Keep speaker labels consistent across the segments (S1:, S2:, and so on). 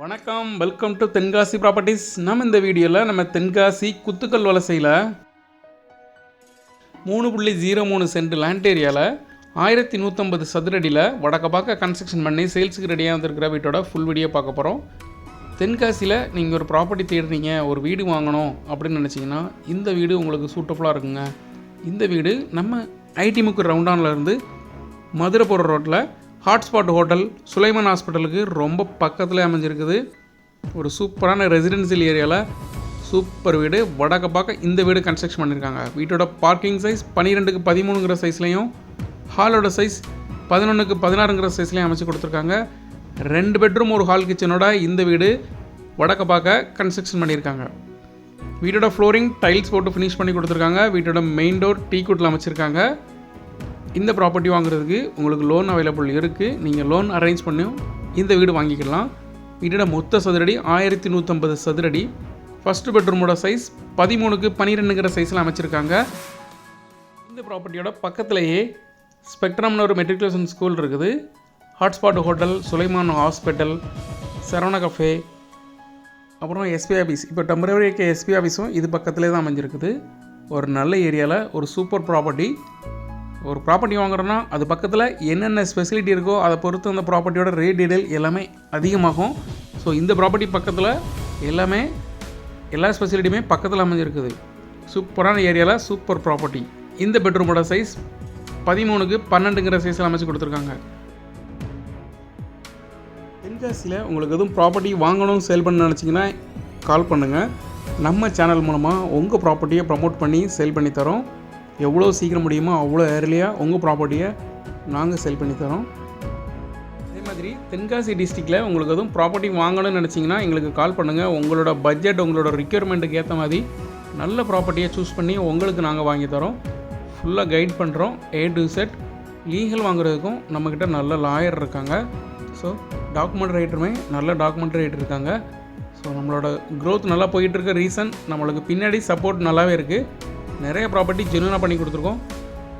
S1: வணக்கம். Welcome to Tenkasi properties நம்ம இந்த வீடியோவில் நம்ம தென்காசி குத்துக்கல் வலசையில் மூணு புள்ளி ஜீரோ மூணு சென்ட் லேண்ட் ஏரியாவில் ஆயிரத்தி நூற்றம்பது சதுரடியில் வடக்க பார்க்க கன்ஸ்ட்ரக்ஷன் பண்ணி சேல்ஸுக்கு ரெடியாக வந்திருக்கிற வீட்டோட ஃபுல் வீடியோ பார்க்க போகிறோம் தென்காசியில் நீங்கள் ஒரு ப்ராப்பர்ட்டி தேடுறீங்க ஒரு வீடு வாங்கணும் அப்படின்னு நினச்சிங்கன்னா இந்த வீடு உங்களுக்கு சூட்டபுளாக இருக்குங்க. இந்த வீடு நம்ம ஐடி முக்கு ரவுண்டானில் இருந்து மதுரை போகிற ரோட்டில் ஹாட்ஸ்பாட் ஹோட்டல் சுலைமான் ஹாஸ்பிட்டலுக்கு ரொம்ப பக்கத்தில் அமைஞ்சிருக்குது. ஒரு சூப்பரான ரெசிடென்சியல் ஏரியாவில் சூப்பர் வீடு. வடக்க பார்க்க இந்த வீடு கன்ஸ்ட்ரக்ஷன் பண்ணியிருக்காங்க வீட்டோட பார்க்கிங் சைஸ் பன்னிரெண்டுக்கு பதிமூணுங்கிற சைஸ்லையும் ஹாலோட சைஸ் பதினொன்றுக்கு பதினாறுங்கிற சைஸ்லையும் அமைச்சு கொடுத்துருக்காங்க. ரெண்டு பெட்ரூம் ஒரு ஹால் கிச்சனோட இந்த வீடு வடக்க பார்க்க கன்ஸ்ட்ரக்ஷன் பண்ணியிருக்காங்க. வீட்டோட ஃப்ளோரிங் டைல்ஸ் போட்டு ஃபினிஷ் பண்ணி கொடுத்துருக்காங்க. வீட்டோட மெயின் டோர் டீ குட்டில் அமைச்சிருக்காங்க. இந்த ப்ராப்பர்ட்டி வாங்குறதுக்கு உங்களுக்கு லோன் அவைலபிள் இருக்குது நீங்கள் லோன் அரேஞ்ச் பண்ணியும் இந்த வீடு வாங்கிக்கலாம். வீட்டோட மொத்த சதுரடி ஆயிரத்தி நூற்றம்பது சதுரடி. ஃபஸ்ட்டு பெட்ரூமோட சைஸ் பதிமூணுக்கு பன்னிரெண்டுங்கிற சைஸில் அமைச்சிருக்காங்க. இந்த ப்ராப்பர்ட்டியோட பக்கத்துலேயே ஸ்பெக்ட்ரம்னு ஒரு மெட்ரிகுலேஷன் ஸ்கூல் இருக்குது. Hotspot hotel Sulaiman hospital Saravana cafe அப்புறம் எஸ்பி ஆஃபீஸ் இப்போ டெம்பரவரி இருக்க எஸ்பி ஆஃபீஸும் இது பக்கத்துலேயே தான் அமைஞ்சிருக்குது. ஒரு நல்ல ஏரியாவில் ஒரு சூப்பர் ப்ராப்பர்ட்டி ஒரு ப்ராப்பர்ட்டி வாங்குறோன்னா அது பக்கத்தில் என்னென்ன ஸ்பெசிலிட்டி இருக்கோ அதை பொறுத்து அந்த ப்ராப்பர்ட்டியோட ரேட் டீடைல் எல்லாமே அதிகமாகும். ஸோ இந்த ப்ராப்பர்ட்டி பக்கத்தில் எல்லாமே எல்லா ஸ்பெசிலிட்டியுமே பக்கத்தில் அமைஞ்சிருக்குது. சூப்பரான ஏரியாவில் சூப்பர் ப்ராப்பர்ட்டி இந்த பெட்ரூமோட சைஸ் பதிமூணுக்கு பன்னெண்டுங்கிற சைஸில் அமைச்சு கொடுத்துருக்காங்க. தென்காசியில் உங்களுக்கு எதுவும் ப்ராப்பர்ட்டி வாங்கணும் சேல் பண்ண நினச்சிங்கன்னா கால் பண்ணுங்கள் நம்ம சேனல் மூலமாக உங்கள் ப்ராப்பர்ட்டியை ப்ரமோட் பண்ணி சேல் பண்ணி தரோம். எவ்வளோ சீக்கிரம் முடியுமோ அவ்வளோ ஏர்லியாக உங்கள் ப்ராப்பர்ட்டியை நாங்கள் சேல் பண்ணி தரோம். அதே மாதிரி தென்காசி டிஸ்ட்ரிக்டில் உங்களுக்கு எதுவும் ப்ராப்பர்ட்டி வாங்கணும்னு நினச்சிங்கன்னா எங்களுக்கு கால் பண்ணுங்கள் உங்களோட பட்ஜெட் உங்களோட ரிக்யர்மெண்ட்டுக்கு ஏற்ற மாதிரி நல்ல ப்ராப்பர்ட்டியை சூஸ் பண்ணி உங்களுக்கு நாங்கள் வாங்கி தரோம். ஃபுல்லாக கைட் பண்ணுறோம் ஏ டு செட் லீகல் வாங்குறதுக்கும் நம்மக்கிட்ட நல்ல லாயர் இருக்காங்க. ஸோ டாக்குமெண்ட் ரைட்டருமே நல்ல டாக்குமெண்ட் ரைட்டர் இருக்காங்க. ஸோ நம்மளோட க்ரோத் நல்லா போயிட்டுருக்க ரீசன் நம்மளுக்கு பின்னாடி சப்போர்ட் நல்லாவே இருக்குது நிறைய ப்ராப்பர்ட்டி ஜெனுவனாக பண்ணி கொடுத்துருக்கோம்.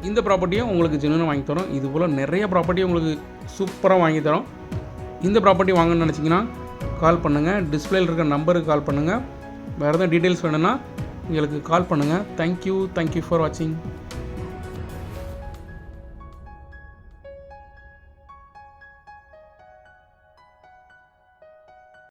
S1: இந்த ப்ராப்பர்ட்டியும் உங்களுக்கு ஜெனுவனாக வாங்கி தரோம். இது போல் நிறைய ப்ராப்பர்ட்டி உங்களுக்கு சூப்பராக வாங்கி தரோம். இந்த ப்ராப்பர்ட்டி வாங்கணும்னு நினச்சிங்கன்னா கால் பண்ணுங்கள் டிஸ்பிளேல இருக்க நம்பருக்கு கால் பண்ணுங்கள் வேறு எதுவும் டீட்டெயில்ஸ் வேணும்னா எங்களுக்கு கால் பண்ணுங்கள் தேங்க்யூ தேங்க்யூ ஃபார் வாட்சிங்